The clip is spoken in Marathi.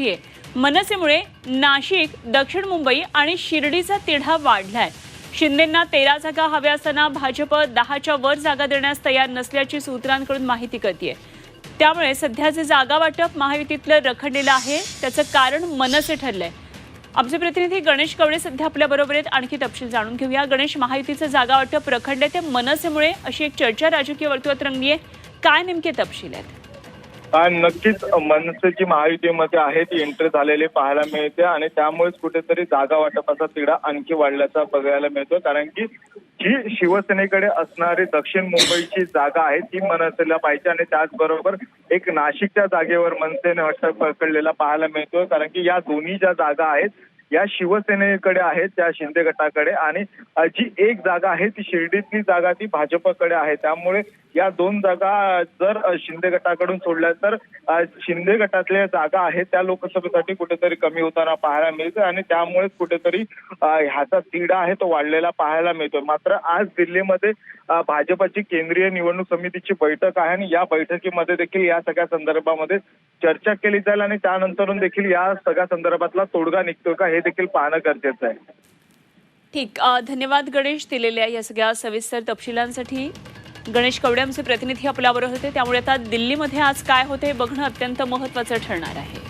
वाढली आहे मनसेमुळे नाशिक दक्षिण मुंबई आणि शिर्डीचा तिढा वाढलाय. शिंदेंना तेरा जागा हव्या असताना भाजप दहाच्या वर जागा देण्यास तयार नसल्याची सूत्रांकडून माहिती कळतीये. त्यामुळे सध्याचे जागा वाटप महायुतीतलं रखडलेलं आहे त्याचं कारण मनसे ठरलंय. आमचे प्रतिनिधी गणेश कवडे सध्या आपल्या बरोबर आहेत. आणखी तपशील जाणून घेऊया. गणेश महायुतीचं जागा वाटप रखडले ते मनसेमुळे अशी एक चर्चा राजकीय वर्तुळात रंगली आहे काय नेमके तपशील आहेत? आणि नक्कीच मनसेची महायुतीमध्ये आहे ती एंट्री झालेली पाहायला मिळते आणि त्यामुळेच कुठेतरी जागा वाटपाचा तिढा आणखी वाढल्याचा बघायला मिळतो. कारण की जी शिवसेनेकडे असणारी दक्षिण मुंबईची जागा आहे ती मनसेला पाहिजे आणि त्याचबरोबर एक नाशिकच्या जागेवर मनसेने हट्ट पकडलेला पाहायला मिळतोय कारण की या दोन्ही ज्या जागा आहेत या शिवसेनेकडे आहेत त्या शिंदे गटाकडे आणि जी एक जागा आहे ती शिर्डीतली जागा ती भाजपकडे आहे. त्यामुळे या दोन जागा जर शिंदे गटाकडून सोडल्या तर शिंदे गटातल्या जागा आहेत त्या लोकसभेसाठी कुठेतरी कमी होताना पाहायला मिळतं आणि त्यामुळेच कुठेतरी ह्याचा तिढा आहे तो वाढलेला पाहायला मिळतोय. मात्र आज दिल्लीमध्ये भाजपाची भाजपची केंद्रीय निवडणूक समितीची बैठक आहे आणि या बैठकीमध्ये देखील या सगळ्या संदर्भामध्ये चर्चा केली जाईल आणि त्यानंतरून देखील या सगळ्या संदर्भातला तोडगा निघतोय का हे देखील पाहणं गरजेचं आहे. ठीक धन्यवाद गणेश दिलेल्या या सगळ्या सविस्तर तपशिलांसाठी. गणेश कवडे आमचे प्रतिनिधी आपल्याबरोबर होते. त्यामुळे आता दिल्लीमध्ये आज काय होते हे बघणं अत्यंत महत्त्वाचं ठरणार आहे.